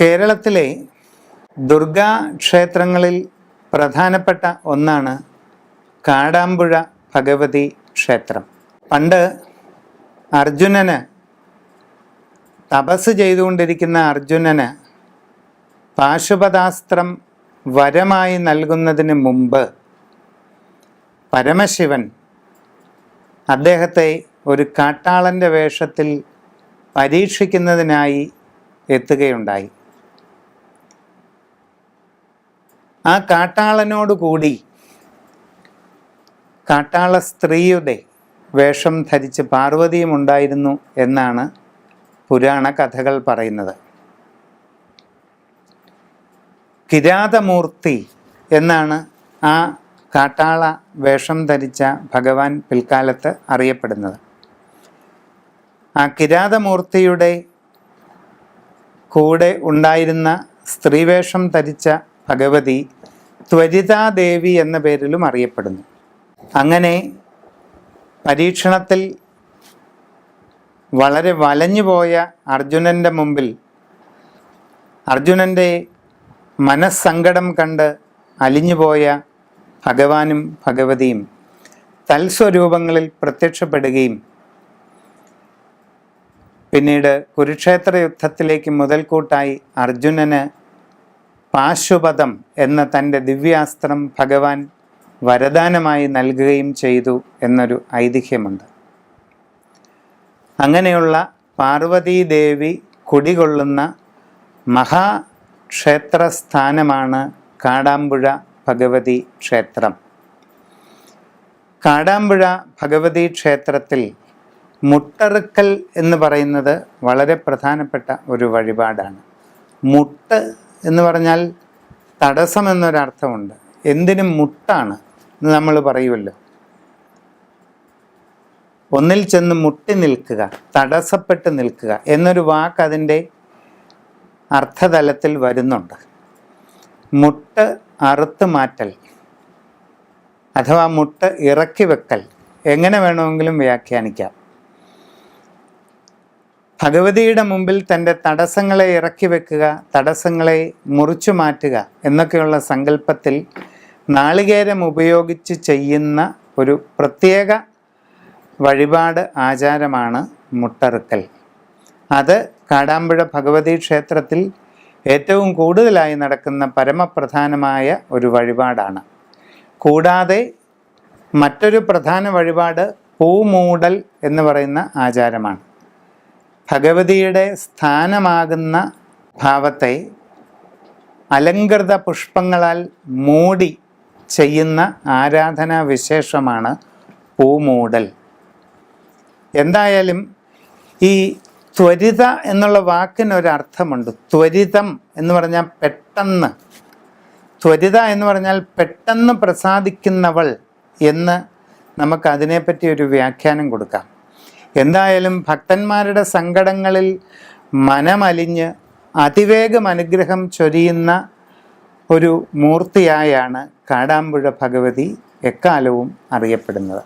കേരളത്തിലെ ദുർഗാ ക്ഷേത്രങ്ങളിൽ പ്രധാനപ്പെട്ട ഒന്നാണ് കാടാമ്പുഴ ഭഗവതി ക്ഷേത്രം. പണ്ട് അർജുനന് തപസ് ചെയ്തുകൊണ്ടിരിക്കുന്ന അർജുനന് പാശുപതാസ്ത്രം വരമായി നൽകുന്നതിന് മുമ്പ് പരമശിവൻ അദ്ദേഹത്തെ ഒരു കാട്ടാളന്റെ വേഷത്തിൽ പരീക്ഷിക്കുന്നതിനായി എത്തുകയുണ്ടായി. ആ കാട്ടാളനോടുകൂടി കാട്ടാള സ്ത്രീയുടെ വേഷം ധരിച്ച് പാർവതിയും ഉണ്ടായിരുന്നു എന്നാണ് പുരാണ കഥകൾ പറയുന്നത്. കിരാതമൂർത്തി എന്നാണ് ആ കാട്ടാള വേഷം ധരിച്ച ഭഗവാൻ പിൽക്കാലത്ത് അറിയപ്പെടുന്നത്. ആ കിരാതമൂർത്തിയുടെ കൂടെ ഉണ്ടായിരുന്ന സ്ത്രീവേഷം ധരിച്ച ഭഗവതി ത്വരിതാദേവി എന്ന പേരിലും അറിയപ്പെടുന്നു. അങ്ങനെ പരീക്ഷണത്തിൽ വളരെ വലഞ്ഞുപോയ അർജുനന്റെ മുമ്പിൽ അർജുനന്റെ മനസ്സങ്കടം കണ്ട് അലിഞ്ഞുപോയ ഭഗവാനും ഭഗവതിയും തൽസ്വരൂപങ്ങളിൽ പ്രത്യക്ഷപ്പെടുകയും പിന്നീട് കുരുക്ഷേത്ര യുദ്ധത്തിലേക്ക് മുതൽക്കൂട്ടായി അർജുനന് പാശുപതം എന്ന തന്റെ ദിവ്യാസ്ത്രം ഭഗവാൻ വരദാനമായി നൽകുകയും ചെയ്തു എന്നൊരു ഐതിഹ്യമുണ്ട്. അങ്ങനെയുള്ള പാർവതീദേവി കുടികൊള്ളുന്ന മഹാക്ഷേത്രസ്ഥാനമാണ് കാടാമ്പുഴ ഭഗവതി ക്ഷേത്രം. കാടാമ്പുഴ ഭഗവതി ക്ഷേത്രത്തിൽ മുട്ടറുക്കൽ എന്ന് പറയുന്നത് വളരെ പ്രധാനപ്പെട്ട ഒരു വഴിപാടാണ്. മുട്ട് എന്ന് പറഞ്ഞാൽ തടസ്സം എന്നൊരർത്ഥമുണ്ട്. എന്തിനും മുട്ടാണ് എന്ന് നമ്മൾ പറയുമല്ലോ. ഒന്നിൽ ചെന്ന് മുട്ടി നിൽക്കുക തടസ്സപ്പെട്ട് നിൽക്കുക എന്നൊരു വാക്ക് അതിന്റെ അർത്ഥതലത്തിൽ വരുന്നുണ്ട്. മുട്ട് അറുത്ത് മാറ്റൽ അഥവാ മുട്ട് ഇറക്കി വെക്കൽ എങ്ങനെ വേണമെങ്കിലും വ്യാഖ്യാനിക്കാം. ഭഗവതിയുടെ മുമ്പിൽ തന്റെ തടസ്സങ്ങളെ ഇറക്കി വെക്കുക തടസ്സങ്ങളെ മുറിച്ചു മാറ്റുക എന്നൊക്കെയുള്ള സങ്കല്പത്തിൽ നാളികേരം ഉപയോഗിച്ച് ചെയ്യുന്ന ഒരു പ്രത്യേക വഴിപാട് ആചാരമാണ് മുട്ടറുക്കൽ. അത് കാടാമ്പുഴ ഭഗവതി ക്ഷേത്രത്തിൽ ഏറ്റവും കൂടുതലായി നടക്കുന്ന പരമപ്രധാനമായ ഒരു വഴിപാടാണ്. കൂടാതെ മറ്റൊരു പ്രധാന വഴിപാട് പൂമൂടൽ എന്ന് പറയുന്ന ആചാരമാണ്. ഭഗവതിയുടെ സ്ഥാനമാകുന്ന ഭാവത്തെ അലങ്കൃത പുഷ്പങ്ങളാൽ മൂടി ചെയ്യുന്ന ആരാധനാ വിശേഷമാണ് പൂമൂടൽ. എന്തായാലും ഈ ത്വരിത എന്നുള്ള വാക്കിനൊരർത്ഥമുണ്ട്. ത്വരിതം എന്ന് പറഞ്ഞാൽ പെട്ടെന്ന്. ത്വരിത എന്ന് പറഞ്ഞാൽ പെട്ടെന്ന് പ്രസാദിക്കുന്നവൾ എന്ന് നമുക്ക് അതിനെപ്പറ്റി ഒരു വ്യാഖ്യാനം കൊടുക്കാം. എന്തായാലും ഭക്തന്മാരുടെ സങ്കടങ്ങളിൽ മനമലിഞ്ഞ് അതിവേഗം അനുഗ്രഹം ചൊരിയുന്ന ഒരു മൂർത്തിയായാണ് കാടാമ്പുഴ ഭഗവതി എക്കാലവും അറിയപ്പെടുന്നത്.